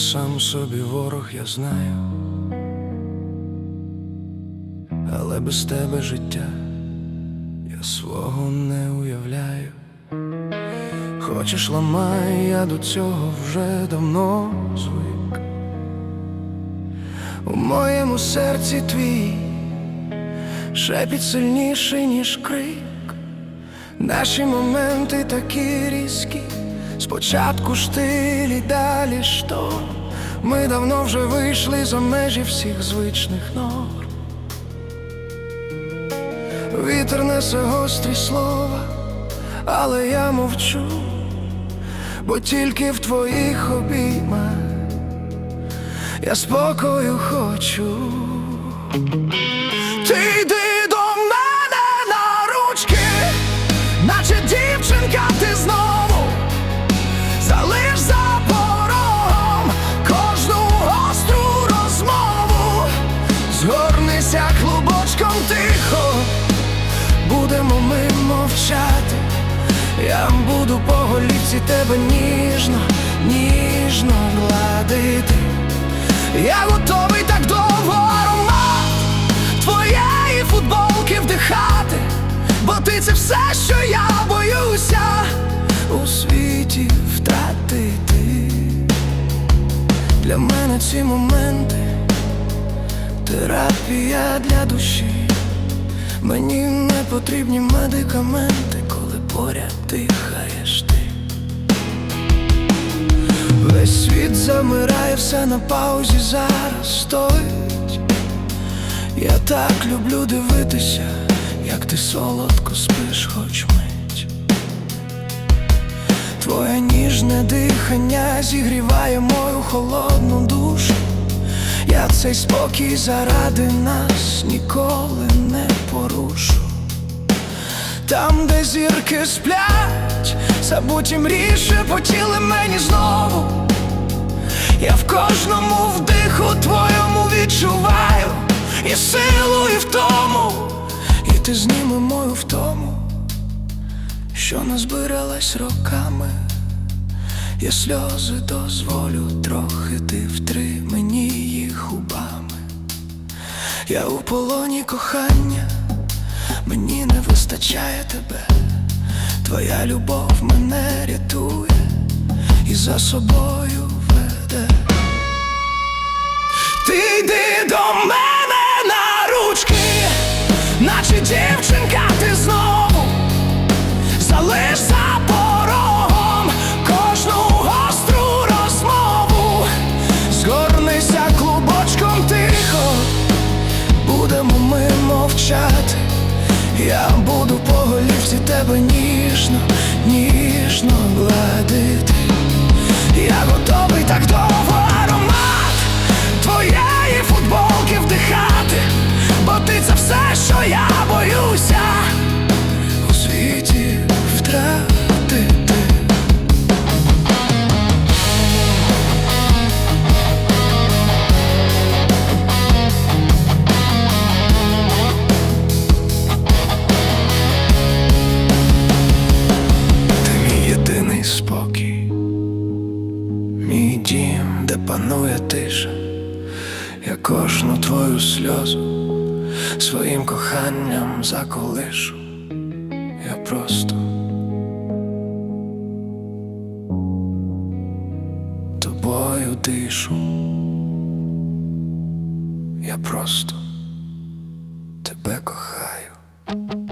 сам собі ворог, я знаю, але без тебе життя я свого не уявляю. Хочеш ламай, я до цього вже давно звик. У моєму серці твій шепіт сильніший, ніж крик. Наші моменти такі різкі, спочатку штилі, далі шторм. Ми давно вже вийшли за межі всіх звичних норм. Вітер несе гострі слова, але я мовчу, бо тільки в твоїх обіймах я спокою хочу. Ти йди мовчати. Я буду по голівці тебе ніжно, ніжно гладити. Я готовий так довго аромат твоєї футболки вдихати, бо ти це все, що я боюся у світі втратити. Для мене ці моменти терапія для душі. Мені не потрібні медикаменти, коли поряд дихаєш ти. Весь світ замирає, все на паузі зараз стоїть. Я так люблю дивитися, як ти солодко спиш, хоч мить. Твоє ніжне дихання зігріває мою холодну. Я цей спокій заради нас ніколи не порушу. Там, де зірки сплять, забуті мрії шепотіли мені знову. Я в кожному вдиху твоєму відчуваю і силу, і втому, і ти зніми мою втому, що назбиралась роками. Я сльози дозволю трохи ти втри мені губами. Я у полоні кохання, мені не вистачає тебе, твоя любов мене рятує і за собою веде. Ти йди до мене на ручки, наче дівчинка, буду по голівці тебе ніжно, ніжно гладити. Я готовий так довго дім, де панує тиша, я кожну твою сльозу своїм коханням заколишу. Я просто тобою дишу. Я просто тебе кохаю.